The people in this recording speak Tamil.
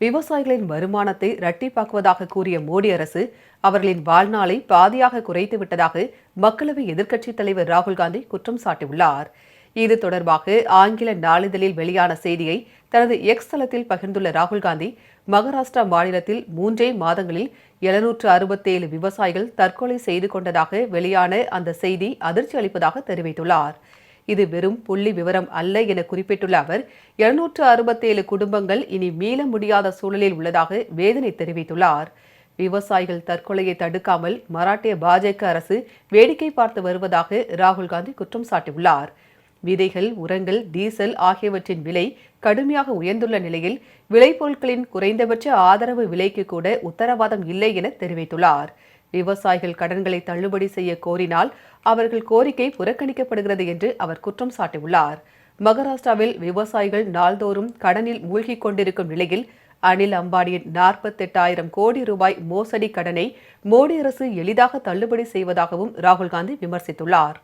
விவசாயிகளின் வருமானத்தை இரட்டிப்பாக்குவதாக கூறிய மோடி அரசு அவர்களின் வாழ்நாளை பாதியாக குறைத்து விட்டதாக மக்களவை எதிர்க்கட்சித் தலைவர் ராகுல் காந்தி குற்றம் சாட்டியுள்ளார். இது தொடர்பாக ஆங்கில நாளிதழில் வெளியான செய்தியை தனது எக்ஸ் தளத்தில் பகிர்ந்துள்ள ராகுல் காந்தி மகாராஷ்டிரா மாநிலத்தில் மூன்றே மாதங்களில் எழுநூற்று அறுபத்தேழு விவசாயிகள் தற்கொலை செய்து கொண்டதாக வெளியான அந்த செய்தி அதிர்ச்சி அளிப்பதாக தெரிவித்துள்ளார். இது வெறும் புள்ளி விவரம் அல்ல என குறிப்பிட்டுள்ள அவர் இருநூற்று அறுபத்தேழு குடும்பங்கள் இனி மீள முடியாத சூழலில் உள்ளதாக வேதனை தெரிவித்துள்ளார். விவசாயிகள் தற்கொலையை தடுக்காமல் மராட்டிய பாஜக அரசு வேடிக்கை பார்த்து வருவதாக ராகுல் காந்தி குற்றம் சாட்டியுள்ளார். விதைகள் உரங்கள் டீசல் ஆகியவற்றின் விலை கடுமையாக உயர்ந்துள்ள நிலையில் விளைபொருட்களின் குறைந்தபட்ச ஆதரவு விலைக்கு கூட உத்தரவாதம் இல்லை என தெரிவித்துள்ளார். விவசாயிகள் கடன்களை தள்ளுபடி செய்ய கோரினால் அவர்கள் கோரிக்கை புறக்கணிக்கப்படுகிறது என்று அவர் குற்றம் சாட்டியுள்ளார். மகாராஷ்டிராவில் விவசாயிகள் நாள்தோறும் கடனில் மூழ்கிக் கொண்டிருக்கும் நிலையில் அனில் அம்பானியின் நாற்பத்தெட்டாயிரம் கோடி ரூபாய் மோசடி கடனை மோடி அரசு எளிதாக தள்ளுபடி செய்வதாகவும் ராகுல்காந்தி விமர்சித்துள்ளார்.